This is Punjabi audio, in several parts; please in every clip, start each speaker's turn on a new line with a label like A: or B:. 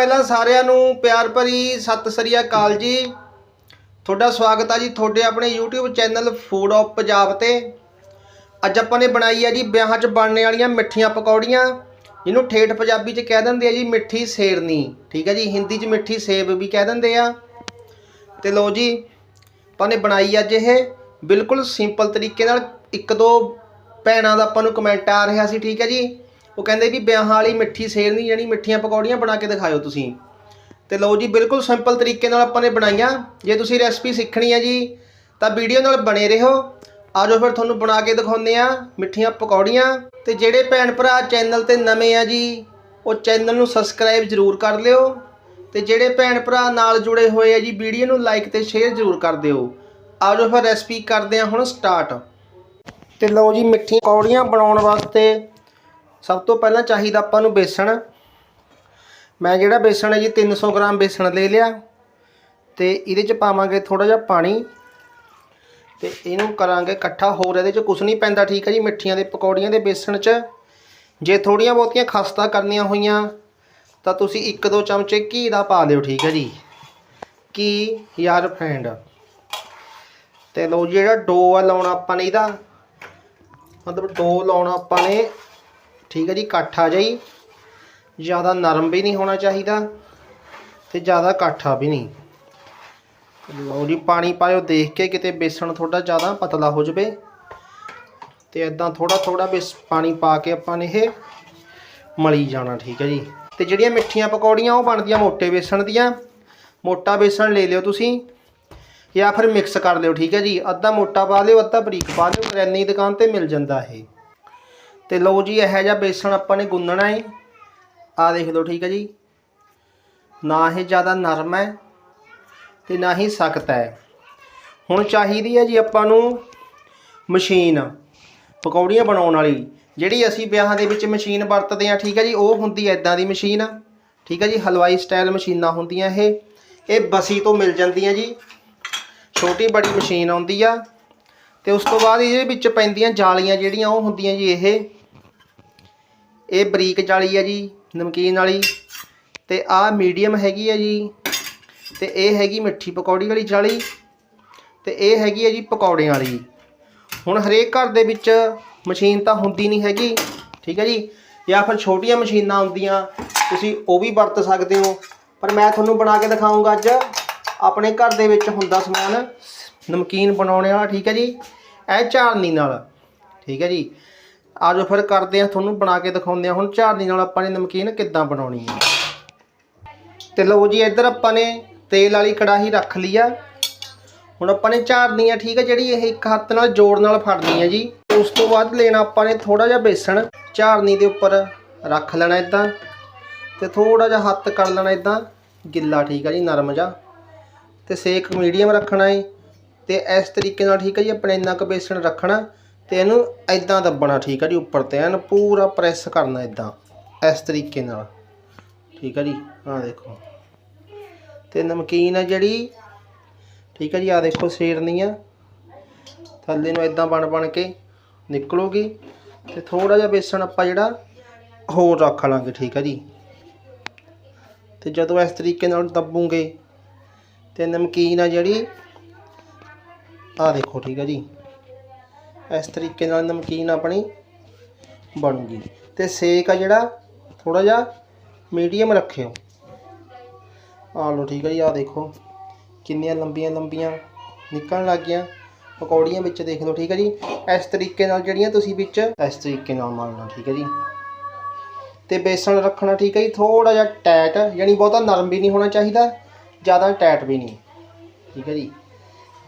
A: ਪਹਿਲਾਂ ਸਾਰਿਆਂ ਨੂੰ ਪਿਆਰ ਭਰੀ ਸਤਿ ਸ੍ਰੀ ਅਕਾਲ ਜੀ। ਤੁਹਾਡਾ ਸਵਾਗਤ ਆ ਜੀ ਤੁਹਾਡੇ ਆਪਣੇ YouTube channel food of Punjab ਤੇ। ਅੱਜ ਆਪਾਂ ਨੇ ਬਣਾਈ ਹੈ ਜੀ ਵਿਆਹਾਂ 'ਚ ਬਣਨੇ ਵਾਲੀਆਂ ਮਿੱਠੀਆਂ ਪਕੌੜੀਆਂ, ਜਿਹਨੂੰ ਠੇਠ ਪੰਜਾਬੀ 'ਚ ਕਹਿ ਦਿੰਦੇ ਆ ਜੀ ਮਿੱਠੀ ਸੇਰਨੀ। ਠੀਕ ਹੈ ਜੀ, ਹਿੰਦੀ 'ਚ ਮਿੱਠੀ ਸੇਬ ਵੀ ਕਹਿ ਦਿੰਦੇ ਆ। ਤੇ ਲੋ ਜੀ, ਆਪਾਂ ਨੇ ਬਣਾਈ ਅੱਜ ਇਹ ਬਿਲਕੁਲ ਸਿੰਪਲ ਤਰੀਕੇ ਨਾਲ ਇੱਕ ਦੋ ਭੈਣਾਂ ਦਾ ਆਪਾਂ ਨੂੰ ਕਮੈਂਟ ਆ ਰਿਹਾ ਸੀ, ਠੀਕ ਹੈ ਜੀ। ਉਹ ਕਹਿੰਦੇ ਵੀ ਵਿਆਹਾਂ ਵਾਲੀ ਮਿੱਠੀ ਸੇਰਨੀ ਜਿਹੜੀ ਮਿੱਠੀਆਂ ਪਕੌੜੀਆਂ ਬਣਾ ਕੇ ਦਿਖਾਇਓ ਤੁਸੀਂ। ਤੇ ਲਓ ਜੀ ਬਿਲਕੁਲ ਸਿੰਪਲ ਤਰੀਕੇ ਨਾਲ ਆਪਾਂ ਨੇ ਬਣਾਈਆਂ। ਜੇ ਤੁਸੀਂ ਰੈਸਪੀ ਸਿੱਖਣੀ ਹੈ ਜੀ, ਤਾਂ ਵੀਡੀਓ ਨਾਲ ਬਣੇ ਰਹੋ। ਆਜੋ ਫਿਰ ਤੁਹਾਨੂੰ ਬਣਾ ਕੇ ਦਿਖਾਉਂਦੇ ਆ ਮਿੱਠੀਆਂ ਪਕੌੜੀਆਂ। ਤੇ ਜਿਹੜੇ ਭੈਣ ਭਰਾ ਚੈਨਲ ਤੇ ਨਵੇਂ ਆ ਜੀ, ਉਹ ਚੈਨਲ ਨੂੰ ਸਬਸਕ੍ਰਾਈਬ ਜ਼ਰੂਰ ਕਰ ਲਿਓ। ਤੇ ਜਿਹੜੇ ਭੈਣ ਭਰਾ ਨਾਲ ਜੁੜੇ ਹੋਏ ਆ ਜੀ ਵੀਡੀਓ ਨੂੰ ਲਾਈਕ ਤੇ ਸ਼ੇਅਰ ਜ਼ਰੂਰ ਕਰ ਦਿਓ। ਆਜੋ ਫਿਰ ਰੈਸਪੀ ਕਰਦੇ ਆ ਹੁਣ ਸਟਾਰਟ ਤੇ ਲਓ ਜੀ ਮਿੱਠੀਆਂ ਪਕੌੜੀਆਂ ਬਣਾਉਣ ਵਾਸਤੇ ਸਭ ਤੋਂ ਪਹਿਲਾਂ ਚਾਹੀਦਾ ਆਪਾਂ ਨੂੰ ਬੇਸਣ। ਮੈਂ ਜਿਹੜਾ ਬੇਸਣ ਹੈ ਜੀ 300 ਗ੍ਰਾਮ ਬੇਸਣ ਲੈ ਲਿਆ। ਤੇ ਇਹਦੇ ਚ ਪਾਵਾਂਗੇ ਥੋੜਾ ਜਿਹਾ ਪਾਣੀ। ਤੇ ਇਹਨੂੰ ਕਰਾਂਗੇ ਇਕੱਠਾ। ਹੋਰ ਇਹਦੇ ਚ ਕੁਝ ਨਹੀਂ ਪੈਂਦਾ, ਠੀਕ ਹੈ ਜੀ, ਮਿੱਠੀਆਂ ਦੇ ਪਕੌੜੀਆਂ ਦੇ ਬੇਸਣ ਚ। ਜੇ ਥੋੜੀਆਂ ਬਹੁਤੀਆਂ ਖਸਤਾ ਕਰਨੀਆਂ ਹੋਈਆਂ, ਤਾਂ ਤੁਸੀਂ ਇੱਕ ਦੋ ਚਮਚੇ ਘੀ ਦਾ ਪਾ ਲਿਓ ਠੀਕ ਹੈ ਜੀ। ਘੀ ਯਾਰ ਰਿਫਾਈਂਡ ਤੇ ਲਓ ਜੀ, ਜਿਹੜਾ ਡੋ ਆ ਲਾਉਣਾ ਆਪਾਂ ਨੇ ਇਹਦਾ। ਮਤਲਬ ਡੋ ਲਾਉਣਾ ਆਪਾਂ ਨੇ। ਠੀਕ ਹੈ ਜੀ, ਇਕੱਠਾ ਜਾਈ। ਜ਼ਿਆਦਾ ਨਰਮ ਵੀ ਨਹੀਂ ਹੋਣਾ ਚਾਹੀਦਾ ਤੇ ਜ਼ਿਆਦਾ ਕਾਠਾ ਵੀ ਨਹੀਂ। ਲਓ ਜੀ, ਪਾਣੀ ਪਾਇਓ ਦੇਖ ਕੇ ਕਿਤੇ ਬੇਸਣ ਥੋੜਾ ਜ਼ਿਆਦਾ ਪਤਲਾ ਹੋ ਜਾਵੇ ਤੇ ਇਦਾਂ ਥੋੜਾ ਥੋੜਾ ਬੇਸ ਪਾਣੀ ਪਾ ਕੇ ਆਪਾਂ ਨੇ ਇਹ ਮਲੀ ਜਾਣਾ, ਠੀਕ ਹੈ ਜੀ। ਤੇ ਜਿਹੜੀਆਂ ਮਿੱਠੀਆਂ ਪਕੌੜੀਆਂ ਉਹ ਬਣਦੀਆਂ ਮੋਟੇ ਬੇਸਣ ਦੀਆਂ। ਮੋਟਾ ਬੇਸਣ ਲੈ ਲਿਓ ਤੁਸੀਂ ਜਾਂ ਫਿਰ ਮਿਕਸ ਕਰ ਲਿਓ, ਠੀਕ ਹੈ ਜੀ। ਅੱਧਾ ਮੋਟਾ ਪਾ ਲਿਓ, ਅੱਧਾ ਬਰੀਕ ਪਾ ਲਿਓ ਕਰਿਆਨੇ ਦੀ ਦੁਕਾਨ ਤੇ ਮਿਲ ਜਾਂਦਾ ਇਹ। ਤੇ ਲਓ ਜੀ, ਇਹੋ ਜਿਹਾ ਬੇਸਣ ਆਪਾਂ ਨੇ ਗੁੰਨਣਾ ਹੈ ਆ ਦੇਖ ਲਓ, ਠੀਕ ਹੈ ਜੀ। ਨਾ ਇਹ ਜ਼ਿਆਦਾ ਨਰਮ ਹੈ ਤੇ ਨਾ ਹੀ ਸਖਤ ਹੈ। ਹੁਣ ਚਾਹੀਦੀ ਹੈ ਜੀ ਆਪਾਂ ਨੂੰ ਮਸ਼ੀਨ, ਪਕੌੜੀਆਂ ਬਣਾਉਣ ਵਾਲੀ। ਜਿਹੜੀ ਅਸੀਂ ਵਿਆਹਾਂ ਦੇ ਵਿੱਚ ਮਸ਼ੀਨ ਵਰਤਦੇ ਆ ਠੀਕ ਹੈ ਜੀ, ਉਹ ਹੁੰਦੀ ਹੈ ਇਦਾਂ ਦੀ ਮਸ਼ੀਨ। ਠੀਕ ਹੈ ਜੀ, ਹਲਵਾਈ ਸਟਾਈਲ ਮਸ਼ੀਨਾਂ ਹੁੰਦੀਆਂ ਇਹ। ਇਹ ਬਸੀ ਤੋਂ ਮਿਲ ਜਾਂਦੀਆਂ ਜੀ। ਛੋਟੀ ਬੜੀ ਮਸ਼ੀਨ ਆਉਂਦੀ ਆ। ਤੇ ਉਸ ਤੋਂ ਬਾਅਦ ਇਹਦੇ ਵਿੱਚ ਪੈਂਦੀਆਂ ਜਾਲੀਆਂ ਜਿਹੜੀਆਂ, ਉਹ ਹੁੰਦੀਆਂ ਜੀ ਇਹ। ਇਹ ਬਰੀਕ ਜਾਲੀ ਹੈ ਜੀ, ਨਮਕੀਨ ਵਾਲੀ। ਤੇ ਆਹ ਮੀਡੀਅਮ ਹੈਗੀ ਹੈ ਜੀ, ਤੇ ਇਹ ਹੈਗੀ ਮਿੱਠੀ ਪਕੌੜੀ ਵਾਲੀ ਜਾਲੀ, ਤੇ ਇਹ ਹੈਗੀ ਹੈ ਜੀ ਪਕੌੜਿਆਂ ਵਾਲੀ। ਹੁਣ ਹਰੇਕ ਘਰ ਦੇ ਵਿੱਚ ਮਸ਼ੀਨ ਤਾਂ ਹੁੰਦੀ ਨਹੀਂ ਹੈਗੀ, ਠੀਕ ਹੈ ਜੀ? ਜਾਂ ਫਿਰ ਛੋਟੀਆਂ ਮਸ਼ੀਨਾਂ ਹੁੰਦੀਆਂ, ਤੁਸੀਂ ਉਹ ਵੀ ਵਰਤ ਸਕਦੇ ਹੋ। ਪਰ ਮੈਂ ਤੁਹਾਨੂੰ ਬਣਾ ਕੇ ਦਿਖਾਉਂਗਾ ਅੱਜ, ਆਪਣੇ ਘਰ ਦੇ ਵਿੱਚ ਹੁੰਦਾ ਸਮਾਨ ਨਮਕੀਨ ਬਣਾਉਣ ਵਾਲਾ, ਠੀਕ ਹੈ ਜੀ? ਇਹ ਝਾੜਨੀ ਨਾਲ, ਠੀਕ ਹੈ ਜੀ? ਆਜੋ ਫਿਰ ਕਰਦੇ ਆ ਤੁਹਾਨੂੰ ਬਣਾ ਕੇ ਦਿਖਾਉਂਦੇ ਆ ਹੁਣ ਝਾੜਨੀ ਨਾਲ ਆਪਾਂ ਨੇ ਨਮਕੀਨ ਕਿੱਦਾਂ ਬਣਾਉਣੀ ਹੈ। ਤੇ ਲਓ ਜੀ, ਇੱਧਰ ਆਪਾਂ ਨੇ ਤੇਲ ਵਾਲੀ ਕੜਾਹੀ ਰੱਖ ਲਈ ਆ। ਹੁਣ ਆਪਾਂ ਨੇ ਝਾੜਨੀ ਆ, ਠੀਕ ਆ, ਜਿਹੜੀ ਇਹ ਇੱਕ ਹੱਥ ਨਾਲ ਜੋੜ ਨਾਲ ਫੜਨੀ ਹੈ ਜੀ। ਉਸ ਤੋਂ ਬਾਅਦ ਲੈਣਾ ਆਪਾਂ ਨੇ ਥੋੜਾ ਜਿਹਾ ਬੇਸਣ। ਝਾੜਨੀ ਦੇ ਉੱਪਰ ਰੱਖ ਲੈਣਾ ਇਦਾਂ ਤੇ ਥੋੜਾ ਜਿਹਾ ਹੱਥ ਕਰ ਲੈਣਾ ਇਦਾਂ। ਗਿੱਲਾ, ਠੀਕ ਆ ਜੀ, ਨਰਮ ਜਿਹਾ। ਤੇ ਸੇਕ ਮੀਡੀਅਮ ਰੱਖਣਾ ਏ। ਤੇ ਇਸ ਤਰੀਕੇ ਨਾਲ, ਠੀਕ ਆ ਜੀ ਆਪਣੇ ਇੰਨਾ ਕੁ ਬੇਸਣ ਰੱਖਣਾ। ਤੇ ਇਹਨੂੰ ਇਦਾਂ ਦੱਬਣਾ ਠੀਕ ਆ ਜੀ ਉੱਪਰ ਤੇ, ਐਨ ਪੂਰਾ ਪ੍ਰੈਸ ਕਰਨਾ ਇਦਾਂ ਇਸ ਤਰੀਕੇ ਨਾਲ। ਠੀਕ ਹੈ ਜੀ, ਆਹ ਦੇਖੋ। ਤੇ ਨਮਕੀਨ ਆ ਜਿਹੜੀ, ਠੀਕ ਹੈ ਜੀ, ਆਹ ਦੇਖੋ ਸੇਰਨੀ ਆ। ਥੱਲੇ ਨੂੰ ਇਦਾਂ ਬਣ ਬਣ ਕੇ ਨਿਕਲੂਗੀ। ਤੇ ਥੋੜਾ ਜਿਹਾ ਬੇਸਣ ਆਪਾਂ ਜਿਹੜਾ ਹੋਰ ਰੱਖ ਲਾਂਗੇ, ਠੀਕ ਹੈ ਜੀ। ਤੇ ਜਦੋਂ ਇਸ ਤਰੀਕੇ ਨਾਲ ਦੱਬੂਗੇ, ਤੇ ਨਮਕੀਨ ਆ ਜਿਹੜੀ ਆ ਦੇਖੋ, ਠੀਕ ਆ ਜੀ। ਇਸ ਤਰੀਕੇ ਨਾਲ ਨਮਕੀਨ ਆਪਣੀ ਬਣੂਗੀ ਤੇ ਸੇਕ ਆ ਜਿਹੜਾ ਥੋੜਾ ਜਿਹਾ ਮੀਡੀਅਮ ਰੱਖਿਓ। ਆ ਲਓ ਠੀਕ ਹੈ ਜੀ ਆ ਦੇਖੋ ਕਿੰਨੀਆਂ ਲੰਬੀਆਂ ਲੰਬੀਆਂ ਨਿਕਲਣ ਲੱਗ ਗਈਆਂ। ਪਕੌੜੀਆਂ ਵਿੱਚ ਦੇਖ ਲਓ, ਠੀਕ ਹੈ ਜੀ। ਇਸ ਤਰੀਕੇ ਨਾਲ ਜਿਹੜੀਆਂ ਤੁਸੀਂ ਵਿੱਚ, ਇਸ ਤਰੀਕੇ ਨਾਲ ਮਾਰਨਾ ਠੀਕ ਹੈ ਜੀ। ਤੇ ਬੇਸਣ ਰੱਖਣਾ, ਠੀਕ ਹੈ ਜੀ ਥੋੜਾ ਜਿਹਾ ਟਾਈਟ ਯਾਨੀ ਬਹੁਤਾ ਨਰਮ ਵੀ ਨਹੀਂ ਹੋਣਾ ਚਾਹੀਦਾ, ਜ਼ਿਆਦਾ ਟਾਈਟ ਵੀ ਨਹੀਂ, ਠੀਕ ਹੈ ਜੀ।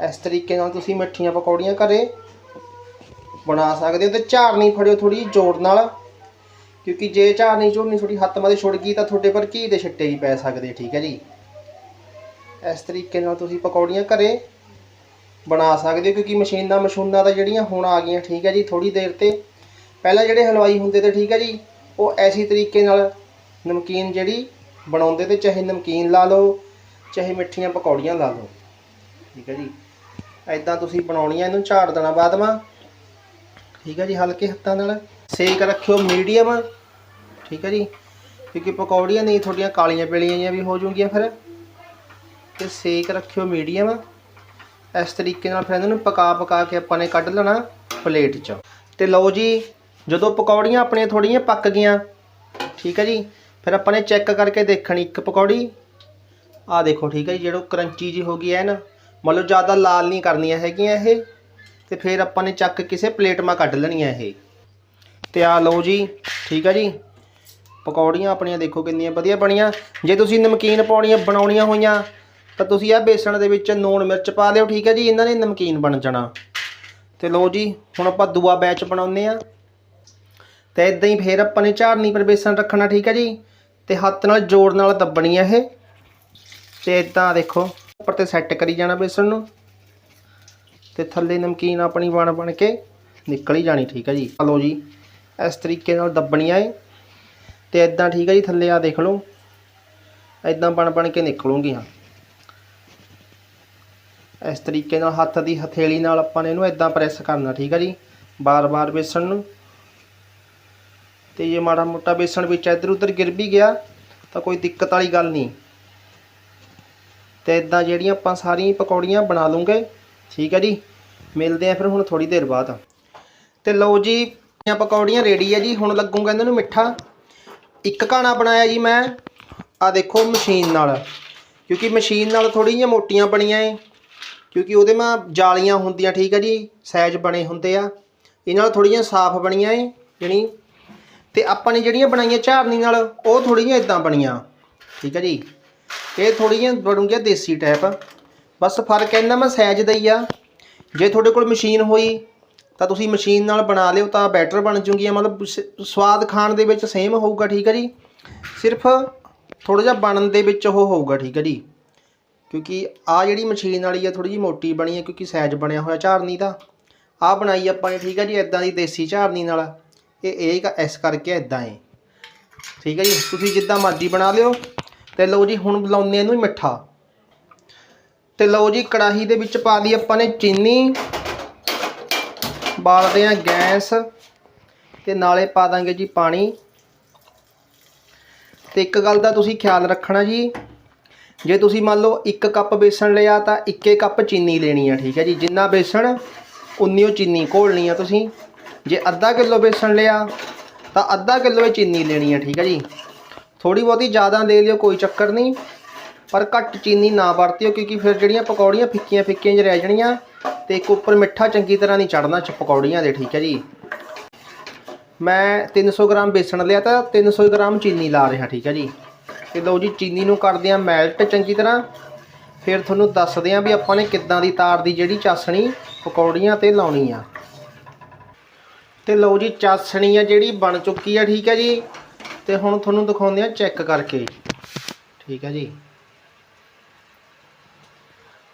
A: ਇਸ ਤਰੀਕੇ ਨਾਲ ਤੁਸੀਂ ਮਿੱਠੀਆਂ ਪਕੌੜੀਆਂ ਘਰੇ ਬਣਾ ਸਕਦੇ ਹੋ ਤੇ ਝਾੜਨੀ ਫੜਿਓ ਥੋੜੀ ਜ਼ੋਰ ਨਾਲ, ਕਿਉਂਕਿ ਜੇ ਝਾੜਨੀ ਝੋੜਨੀ ਥੋੜੀ ਹੱਥ ਮਾਦੇ ਛੁੱਟ ਗਈ ਤਾਂ ਤੁਹਾਡੇ ਪਰ ਘੀ ਦੇ ਛਿੱਟੇ ਵੀ ਪੈ ਸਕਦੇ, ਠੀਕ ਹੈ ਜੀ। ਇਸ ਤਰੀਕੇ ਨਾਲ ਤੁਸੀਂ ਪਕੌੜੀਆਂ ਘਰੇ ਬਣਾ ਸਕਦੇ ਹੋ, ਕਿਉਂਕਿ ਮਸ਼ੀਨਾਂ ਮਸ਼ੂਨਾਂ ਤਾਂ ਜਿਹੜੀਆਂ ਹੁਣ ਆ ਗਈਆਂ, ਠੀਕ ਹੈ ਜੀ ਥੋੜੀ ਦੇਰ ਤੇ। ਪਹਿਲਾਂ ਜਿਹੜੇ ਹਲਵਾਈ ਹੁੰਦੇ ਤੇ, ਠੀਕ ਹੈ ਜੀ, ਉਹ ਐਸੀ ਤਰੀਕੇ ਨਾਲ ਨਮਕੀਨ ਜਿਹੜੀ ਬਣਾਉਂਦੇ ਤੇ, ਚਾਹੇ ਨਮਕੀਨ ਲਾ ਲਓ, ਚਾਹੇ ਮਿੱਠੀਆਂ ਪਕੌੜੀਆਂ ਲਾ ਲਓ, ਠੀਕ ਹੈ ਜੀ। ਐਦਾਂ ਤੁਸੀਂ ਬਣਾਉਣੀਆਂ, ਇਹਨੂੰ ਝਾੜ ਦੇਣਾ ਬਾਅਦਮਾ ਠੀਕ ਹੈ ਜੀ, ਹਲਕੇ ਹੱਥਾਂ ਨਾਲ ਸੇਕ ਰੱਖਿਓ, ਮੀਡੀਅਮ। ਠੀਕ ਹੈ ਜੀ, ਕਿਉਂਕਿ ਪਕੌੜੀਆਂ ਨਹੀਂ, ਤੁਹਾਡੀਆਂ ਕਾਲੀਆਂ ਪੀਲੀਆਂ ਜਿਹੀਆਂ ਵੀ ਹੋ ਜੂਗੀਆਂ ਫਿਰ। ਤੇ ਸੇਕ ਰੱਖਿਓ, ਮੀਡੀਅਮ। ਇਸ ਤਰੀਕੇ ਨਾਲ ਫਿਰ ਇਹਨਾਂ ਨੂੰ ਪਕਾ ਪਕਾ ਕੇ ਆਪਾਂ ਨੇ ਕੱਢ ਲੈਣਾ ਪਲੇਟ 'ਚ। ਤੇ ਲਓ ਜੀ, ਜਦੋਂ ਪਕੌੜੀਆਂ ਆਪਣੀਆਂ ਥੋੜੀਆਂ ਪੱਕ ਗਈਆਂ, ਠੀਕ ਹੈ ਜੀ, ਫਿਰ ਆਪਾਂ ਨੇ ਚੈੱਕ ਕਰਕੇ ਦੇਖਣੀ ਇੱਕ ਪਕੌੜੀ। ਆਹ ਦੇਖੋ, ਠੀਕ ਹੈ ਜੀ, ਜਿਹੜਾ ਕਰੰਚੀ ਜੀ ਹੋ ਗਈ ਹੈ ਨਾ। ਮਤਲਬ ਜ਼ਿਆਦਾ ਲਾਲ ਨਹੀਂ ਕਰਨੀਆਂ ਹੈਗੀਆਂ ਇਹ। ਤੇ ਫਿਰ ਆਪਾਂ ਨੇ ਚੱਕ ਕਿਸੇ ਪਲੇਟ 'ਮਾ ਕੱਢ ਲੈਣੀਆਂ ਇਹ। ਤੇ ਆ ਲਓ ਜੀ, ਠੀਕ ਹੈ ਜੀ। ਪਕੌੜੀਆਂ ਆਪਣੀਆਂ ਦੇਖੋ ਕਿੰਨੀਆਂ ਵਧੀਆ ਬਣੀਆਂ। ਜੇ ਤੁਸੀਂ ਨਮਕੀਨ ਪਾਉਣੀਆਂ ਬਣਾਉਣੀਆਂ ਹੋਈਆਂ, ਤਾਂ ਤੁਸੀਂ ਆ ਬੇਸਣ ਦੇ ਵਿੱਚ ਨੂਣ ਮਿਰਚ ਪਾ ਲਿਓ, ਠੀਕ ਹੈ ਜੀ। ਇਹਨਾਂ ਨੇ ਨਮਕੀਨ ਬਣ ਜਾਣਾ। ਤੇ ਲਓ ਜੀ, ਹੁਣ ਆਪਾਂ ਦੂਆ ਬੈਚ ਬਣਾਉਂਦੇ ਆ ਤੇ ਇਦਾਂ ਹੀ ਫੇਰ ਆਪਾਂ ਨੇ ਝਾੜਨੀ ਪਰ ਬੇਸਣ ਰੱਖਣਾ, ਠੀਕ ਹੈ ਜੀ। ਤੇ ਹੱਥ ਨਾਲ ਜੋੜ ਨਾਲ ਦੱਬਣੀ ਆ ਇਹ। ਤੇ ਇਦਾਂ ਦੇਖੋ, ਉੱਪਰ ਤੇ ਸੈੱਟ ਕਰੀ ਜਾਣਾ ਬੇਸਣ ਨੂੰ। ਤੇ ਥੱਲੇ ਨਮਕੀਨ ਆਪਣੀ ਬਣ ਬਣ ਕੇ ਨਿਕਲ ਹੀ ਜਾਣੀ, ਠੀਕ ਹੈ ਜੀ। ਆ ਲਓ ਜੀ, ਇਸ ਤਰੀਕੇ ਨਾਲ ਦੱਬਣੀਆਂ ਏ। ਤੇ ਇਦਾਂ ਠੀਕ ਹੈ ਜੀ, ਥੱਲੇ ਆ ਦੇਖ ਲਓ ਇਦਾਂ ਬਣ ਬਣ ਕੇ ਨਿਕਲੂਗੀਆਂ। ਇਸ ਤਰੀਕੇ ਨਾਲ ਹੱਥ ਦੀ ਹਥੇਲੀ ਨਾਲ ਆਪਾਂ ਨੇ ਇਹਨੂੰ ਇਦਾਂ ਪ੍ਰੈਸ ਕਰਨਾ, ਠੀਕ ਹੈ ਜੀ, ਬਾਰ-ਬਾਰ ਬੇਸਣ ਨੂੰ। ਤੇ ਜੇ ਮਾੜਾ ਮੋਟਾ ਬੇਸਣ ਵਿੱਚ ਇੱਧਰ ਉੱਧਰ ਗਿਰ ਵੀ ਗਿਆ, ਤਾਂ ਕੋਈ ਦਿੱਕਤ ਵਾਲੀ ਗੱਲ ਨਹੀਂ। ਤੇ ਇਦਾਂ ਜਿਹੜੀਆਂ ਆਪਾਂ ਸਾਰੀਆਂ ਪਕੌੜੀਆਂ ਬਣਾ ਲੂੰਗੇ ਠੀਕ ਹੈ ਜੀ। ਮਿਲਦੇ ਆ ਫਿਰ ਹੁਣ ਥੋੜੀ ਦੇਰ ਬਾਅਦ। ਤੇ ਲਓ ਜੀ ਪਕੌੜੀਆਂ ਰੈਡੀ ਹੈ ਜੀ। ਹੁਣ ਲੱਗੂਗਾ ਇਹਨਾਂ ਨੂੰ ਮਿੱਠਾ। ਇੱਕ ਘਾਣਾ ਬਣਾਇਆ ਜੀ ਮੈਂ। ਆ ਦੇਖੋ ਮਸ਼ੀਨ ਨਾਲ। ਕਿਉਂਕਿ ਮਸ਼ੀਨ ਨਾਲ ਥੋੜੀ ਜਿਹੀਆਂ ਮੋਟੀਆਂ ਬਣੀਆਂ ਏ। ਕਿਉਂਕਿ ਉਹਦੇ ਮਾ ਜਾਲੀਆਂ ਹੁੰਦੀਆਂ, ਠੀਕ ਹੈ ਜੀ। ਸਾਈਜ਼ ਬਣੇ ਹੁੰਦੇ ਆ। ਇਹਨਾਂ ਨਾਲ ਥੋੜੀਆਂ ਸਾਫ਼ ਬਣੀਆਂ ਏ, ਜਣੀ। ਤੇ ਆਪਾਂ ਨੇ ਜਿਹੜੀਆਂ ਬਣਾਈਆਂ ਝਾਰਨੀ ਨਾਲ, ਉਹ ਥੋੜੀਆਂ ਇਦਾਂ ਬਣੀਆਂ। ਠੀਕ ਹੈ ਜੀ। ਇਹ ਥੋੜੀਆਂ ਬਣੂਗੀਆਂ ਦੇਸੀ ਟਾਈਪ ਬਸ ਫ਼ਰਕ ਇਹਨਾਂ ਮੈਂ ਸਾਈਜ਼ ਦਾ ਹੀ ਆ। ਜੇ ਤੁਹਾਡੇ ਕੋਲ ਮਸ਼ੀਨ ਹੋਈ, ਤਾਂ ਤੁਸੀਂ ਮਸ਼ੀਨ ਨਾਲ ਬਣਾ ਲਿਓ, ਤਾਂ ਬੈਟਰ ਬਣ ਜੂਗੀਆਂ। ਮਤਲਬ ਸ- ਸਵਾਦ ਖਾਣ ਦੇ ਵਿੱਚ ਸੇਮ ਹੋਊਗਾ, ਠੀਕ ਹੈ ਜੀ? ਸਿਰਫ ਥੋੜਾ ਜਿਹਾ ਬਣਨ ਦੇ ਵਿੱਚ ਉਹ ਹੋਊਗਾ, ਠੀਕ ਹੈ ਜੀ? ਕਿਉਂਕਿ ਆ ਜਿਹੜੀ ਮਸ਼ੀਨ ਵਾਲੀ ਆ ਥੋੜੀ ਜਿਹੀ ਮੋਟੀ ਬਣੀ ਹੈ ਕਿਉਂਕਿ ਸਾਈਜ਼ ਬਣਿਆ ਹੋਇਆ ਝਾਰਨੀ ਦਾ। ਆ ਬਣਾਈ ਆਪਾਂ ਨੇ, ਠੀਕ ਹੈ ਜੀ ਇਦਾਂ ਦੀ ਦੇਸੀ ਝਾਰਨੀ ਨਾਲ। ਇਹ ਇਹ ਇਸ ਕਰਕੇ ਇਦਾਂ ਹੈ ਠੀਕ ਹੈ ਜੀ? ਤੁਸੀਂ ਜਿੱਦਾਂ ਮਰਜ਼ੀ ਬਣਾ ਲਿਓ। ਤੇ ਲਓ ਜੀ, ਹੁਣ ਬੁਲਾਉਂਦੇ ਇਹਨੂੰ ਮਿੱਠਾ। ਤੇ ਲਓ ਜੀ, ਕੜਾਹੀ ਦੇ ਵਿੱਚ ਪਾ ਲਈ ਆਪਾਂ ਨੇ ਚੀਨੀ। ਬਾਲਦੇ ਆ ਗੈਸ ਤੇ ਨਾਲੇ ਪਾ ਦਾਂਗੇ ਜੀ ਪਾਣੀ। ਤੇ ਇੱਕ ਗੱਲ ਦਾ ਤੁਸੀਂ ਖਿਆਲ ਰੱਖਣਾ ਜੀ, ਜੇ ਤੁਸੀਂ ਮੰਨ ਲਓ 1 ਕੱਪ ਬੇਸਣ ਲਿਆ ਤਾਂ 1 ਕੱਪ ਚੀਨੀ ਲੈਣੀ ਆ, ਠੀਕ ਹੈ ਜੀ। ਜਿੰਨਾ ਬੇਸਣ, ਉਨੀ ਉਹ ਚੀਨੀ ਘੋਲਣੀ ਆ ਤੁਸੀਂ। ਜੇ ਅੱਧਾ ਕਿਲੋ ਬੇਸਣ ਲਿਆ ਤਾਂ ਅੱਧਾ ਕਿਲੋ ਹੀ ਚੀਨੀ ਲੈਣੀ ਆ, ਠੀਕ ਹੈ ਜੀ। ਥੋੜੀ ਬਹੁਤੀ ਜ਼ਿਆਦਾ ਦੇ ਲਿਓ, ਕੋਈ ਚੱਕਰ ਨਹੀਂ। ਪਰ ਘੱਟ ਚੀਨੀ ਨਾ ਵਰਤਿਓ ਕਿਉਂਕਿ ਫਿਰ ਜਿਹੜੀਆਂ ਪਕੌੜੀਆਂ ਫਿੱਕੀਆਂ ਫਿੱਕੀਆਂ ਜਿਹਾ ਰਹਿ ਜਾਣੀਆਂ ਤੇ ਇੱਕ ਉੱਪਰ ਮਿੱਠਾ ਚੰਗੀ ਤਰ੍ਹਾਂ ਨਹੀਂ ਚੜਨਾ ਚ ਪਕੌੜੀਆਂ ਦੇ, ਠੀਕ ਹੈ ਜੀ। ਮੈਂ 300 ਗ੍ਰਾਮ ਬੇਸਣ ਲਿਆ ਤਾਂ 300 ਗ੍ਰਾਮ ਚੀਨੀ ਲਾ ਰਿਹਾ, ਠੀਕ ਹੈ ਜੀ। ਤੇ ਲਓ ਜੀ, ਚੀਨੀ ਨੂੰ ਕਰਦੇ ਆ ਮੈਲਟ ਚੰਗੀ ਤਰ੍ਹਾਂ। ਫਿਰ ਤੁਹਾਨੂੰ ਦੱਸਦੇ ਆ ਵੀ ਆਪਾਂ ਨੇ ਕਿੱਦਾਂ ਦੀ ਤਾਰ ਦੀ ਜਿਹੜੀ ਚਾਸਣੀ ਪਕੌੜੀਆਂ ਤੇ ਲਾਉਣੀ ਆ। ਤੇ ਲਓ ਜੀ, ਚਾਸਣੀ ਆ ਜਿਹੜੀ ਬਣ ਚੁੱਕੀ ਆ, ਠੀਕ ਹੈ ਜੀ। ਤੇ ਹੁਣ ਤੁਹਾਨੂੰ ਦਿਖਾਉਂਦੇ ਆ ਚੈੱਕ ਕਰਕੇ। ਠੀਕ ਹੈ ਜੀ।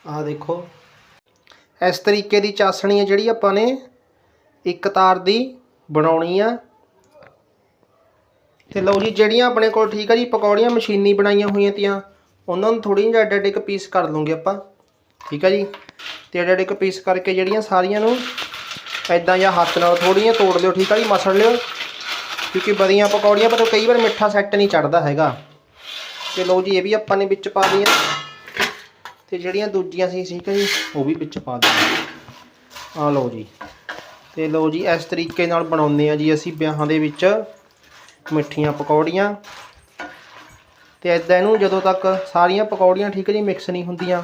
A: ਆਹ ਦੇਖੋ। ਇਸ ਤਰੀਕੇ ਦੀ ਚਾਸਣੀ ਹੈ ਜਿਹੜੀ ਆਪਾਂ ਨੇ ਇੱਕ ਤਾਰ ਦੀ ਬਣਾਉਣੀ ਆ। ਤੇ ਲਓ ਜੀ, ਜਿਹੜੀਆਂ ਆਪਣੇ ਕੋਲ ਠੀਕ ਆ ਜੀ, ਪਕੌੜੀਆਂ ਮਸ਼ੀਨੀ ਬਣਾਈਆਂ ਹੋਈਆਂ ਤੀਆਂ, ਉਹਨਾਂ ਨੂੰ ਥੋੜੀ ਜਿਹੀ ਅੱਡ ਅੱਡ ਇੱਕ ਪੀਸ ਕਰ ਲਵਾਂਗੇ ਆਪਾਂ। ਠੀਕ ਆ ਜੀ? ਤੇ ਅੱਡ ਅੱਡ ਇੱਕ ਪੀਸ ਕਰਕੇ ਜਿਹੜੀਆਂ ਸਾਰੀਆਂ ਨੂੰ ਐਦਾਂ ਜਾਂ ਹੱਥ ਨਾਲ ਥੋੜੀਆਂ ਤੋੜ ਲਿਓ, ਠੀਕ ਆ ਜੀ ਮਸਲ ਲਿਓ। ਕਿਉਂਕਿ ਬੜੀਆਂ ਪਕੌੜੀਆਂ, ਪਰ ਕਈ ਵਾਰ ਮਿੱਠਾ ਸੈੱਟ ਨਹੀਂ ਚੜਦਾ ਹੈਗਾ। ਤੇ ਲਓ ਜੀ, ਇਹ ਵੀ ਆਪਾਂ ਨੇ ਵਿੱਚ ਪਾ ਲਈਆਂ। ਤੇ ਜਿਹੜੀਆਂ ਦੂਜੀਆਂ ਸੀ ਠੀਕ ਹੈ ਜੀ, ਉਹ ਵੀ ਵਿੱਚ ਪਾ ਦਿੰਦੇ ਆ ਲਓ ਜੀ। ਤੇ ਲਓ ਜੀ, ਇਸ ਤਰੀਕੇ ਨਾਲ ਬਣਾਉਂਦੇ ਆ ਜੀ ਅਸੀਂ ਵਿਆਹਾਂ ਦੇ ਵਿੱਚ ਮਿੱਠੀਆਂ ਪਕੌੜੀਆਂ। ਤੇ ਐਦਾਂ ਇਹਨੂੰ ਜਦੋਂ ਤੱਕ ਸਾਰੀਆਂ ਪਕੌੜੀਆਂ ਠੀਕ ਹੈ ਜੀ ਮਿਕਸ ਨਹੀਂ ਹੁੰਦੀਆਂ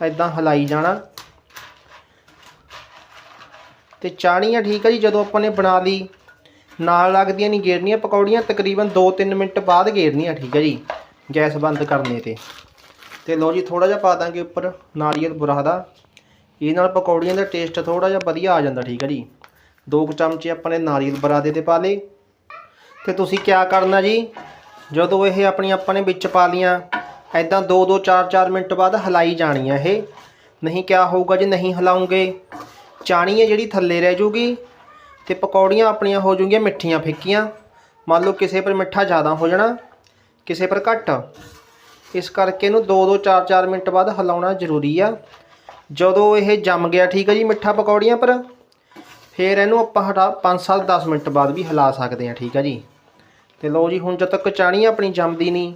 A: ਐਦਾਂ ਹਲਾਈ ਜਾਣਾ। ਤੇ ਚਾਣੀਆਂ ਠੀਕ ਹੈ ਜੀ ਜਦੋਂ ਆਪਾਂ ਨੇ ਬਣਾ ਲਈ, ਨਾਲ ਲੱਗਦੀਆਂ ਨਹੀਂ ਗੇਰਨੀਆਂ, ਪਕੌੜੀਆਂ ਤਕਰੀਬਨ 2-3 ਮਿੰਟ ਬਾਅਦ ਗੇਰਨੀਆਂ ਠੀਕ ਹੈ ਜੀ, ਗੈਸ ਬੰਦ ਕਰਨੇ ਤੇ। ਤੇ ਲਓ ਜੀ ਥੋੜਾ ਜਿਹਾ ਪਾ ਦਾਂਗੇ ਉੱਪਰ ਨਾਰੀਅਲ ਬੁਰਾ ਦਾ। ਇਹ ਨਾਲ ਪਕੌੜੀਆਂ ਦਾ ਟੇਸਟ ਥੋੜਾ ਜਿਹਾ ਵਧੀਆ ਆ ਜਾਂਦਾ, ਠੀਕ ਹੈ ਜੀ। ਦੋ ਕੁ ਚਮਚੇ ਆਪਾਂ ਨੇ ਨਾਰੀਅਲ ਬਰਾਦੇ ਦੇ ਪਾ ਲਏ। ਤੇ ਤੁਸੀਂ ਕਿਆ ਕਰਨਾ ਜੀ? ਜਦੋਂ ਇਹ ਆਪਣੀ ਆਪਾਂ ਨੇ ਵਿੱਚ ਪਾ ਲੀਆਂ ਐਦਾਂ 2-2 4-4 ਮਿੰਟ ਬਾਅਦ ਹਲਾਈ ਜਾਣੀ ਆ ਇਹ। ਨਹੀਂ ਕਿਆ ਹੋਊਗਾ ਜੇ, ਨਹੀਂ ਹਿਲਾਉਂਗੇ। ਚਾਣੀ ਹੈ ਜਿਹੜੀ ਥੱਲੇ ਰਹਿ ਜੂਗੀ ਤੇ ਪਕੌੜੀਆਂ ਆਪਣੀਆਂ ਹੋ ਜੂਗੀਆਂ ਮਿੱਠੀਆਂ, ਫਿੱਕੀਆਂ। ਮੰਨ ਲਓ ਕਿਸੇ ਪਰ ਮਿੱਠਾ ਜ਼ਿਆਦਾ ਹੋ ਜਾਣਾ, ਕਿਸੇ ਪਰ ਘੱਟ। ਇਸ ਕਰਕੇ ਇਹਨੂੰ 2-2 4-4 ਮਿੰਟ ਬਾਅਦ ਹਿਲਾਉਣਾ ਜ਼ਰੂਰੀ ਆ। ਜਦੋਂ ਇਹ ਜੰਮ ਗਿਆ, ਠੀਕ ਆ ਜੀ, ਮਿੱਠਾ ਪਕੌੜੀਆਂ ਪਰ, ਫਿਰ ਇਹਨੂੰ ਆਪਾਂ ਹਟਾ 5-7 10 ਮਿੰਟ ਬਾਅਦ ਵੀ ਹਿਲਾ ਸਕਦੇ ਹਾਂ ਠੀਕ ਆ ਜੀ। ਤੇ ਲਓ ਜੀ, ਹੁਣ ਜਦ ਤੱਕ ਚਾਣੀ ਆਪਣੀ ਜੰਮਦੀ ਨਹੀਂ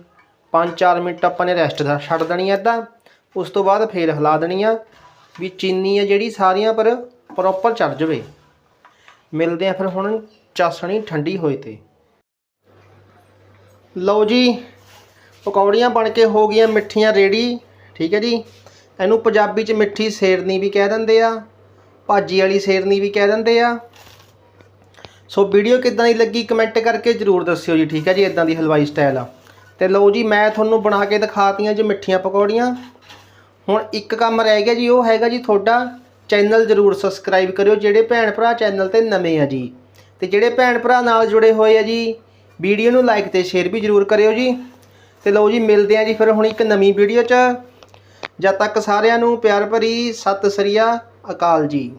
A: 5-4 ਮਿੰਟ ਆਪਾਂ ਨੇ ਰੈਸਟ ਦਾ ਛੱਡ ਦੇਣੀ ਆ ਇੱਦਾਂ ਉਸ ਤੋਂ ਬਾਅਦ ਫੇਰ ਹਿਲਾ ਦੇਣੀ ਆ ਵੀ ਚੀਨੀ ਆ ਜਿਹੜੀ ਸਾਰੀਆਂ ਪਰ ਪ੍ਰੋਪਰ ਚੜ ਜਾਵੇ। ਮਿਲਦੇ ਆ ਫਿਰ ਹੁਣ ਚਾਸਣੀ ਠੰਡੀ ਹੋਏ ਤੇ। ਲਓ ਜੀ ਪਕੌੜੀਆਂ ਬਣ ਕੇ ਹੋ ਗਈਆਂ ਮਿੱਠੀਆਂ ਰੈਡੀ ਠੀਕ ਹੈ ਜੀ। ਇਹਨੂੰ ਪੰਜਾਬੀ 'ਚ ਮਿੱਠੀ ਸੇਰਨੀ ਵੀ ਕਹਿ ਦਿੰਦੇ ਆ, ਭਾਜੀ ਵਾਲੀ ਸੇਰਨੀ ਵੀ ਕਹਿ ਦਿੰਦੇ ਆ। ਸੋ ਵੀਡੀਓ ਕਿੱਦਾਂ ਦੀ ਲੱਗੀ ਕਮੈਂਟ ਕਰਕੇ ਜਰੂਰ ਦੱਸਿਓ ਜੀ, ਠੀਕ ਹੈ ਜੀ ਇਦਾਂ ਦੀ ਹਲਵਾਈ ਸਟਾਈਲ ਆ। ਤੇ ਲਓ ਜੀ, ਮੈਂ ਤੁਹਾਨੂੰ ਬਣਾ ਕੇ ਦਿਖਾਤੀਆਂ ਜੀ ਮਿੱਠੀਆਂ ਪਕੌੜੀਆਂ। ਹੁਣ ਇੱਕ ਕੰਮ ਰਹਿ ਗਿਆ ਜੀ, ਉਹ ਹੈਗਾ ਜੀ ਤੁਹਾਡਾ ਚੈਨਲ ਜਰੂਰ ਸਬਸਕ੍ਰਾਈਬ ਕਰਿਓ, ਜਿਹੜੇ ਭੈਣ ਭਰਾ ਚੈਨਲ ਤੇ ਨਵੇਂ ਆ ਜੀ। ਤੇ ਜਿਹੜੇ ਭੈਣ ਭਰਾ ਨਾਲ ਜੁੜੇ ਹੋਏ ਆ ਜੀ ਵੀਡੀਓ ਨੂੰ ਲਾਈਕ ਤੇ ਸ਼ੇਅਰ ਵੀ ਜਰੂਰ ਕਰਿਓ ਜੀ। ਤੇ ਲਓ ਜੀ, ਮਿਲਦੇ ਆ ਜੀ ਫਿਰ ਹੁਣ ਇੱਕ ਨਵੀਂ ਵੀਡੀਓ 'ਚ। ਜਦ ਤੱਕ ਸਾਰਿਆਂ ਨੂੰ ਪਿਆਰ ਭਰੀ ਸਤਿ ਸ੍ਰੀ ਅਕਾਲ ਜੀ।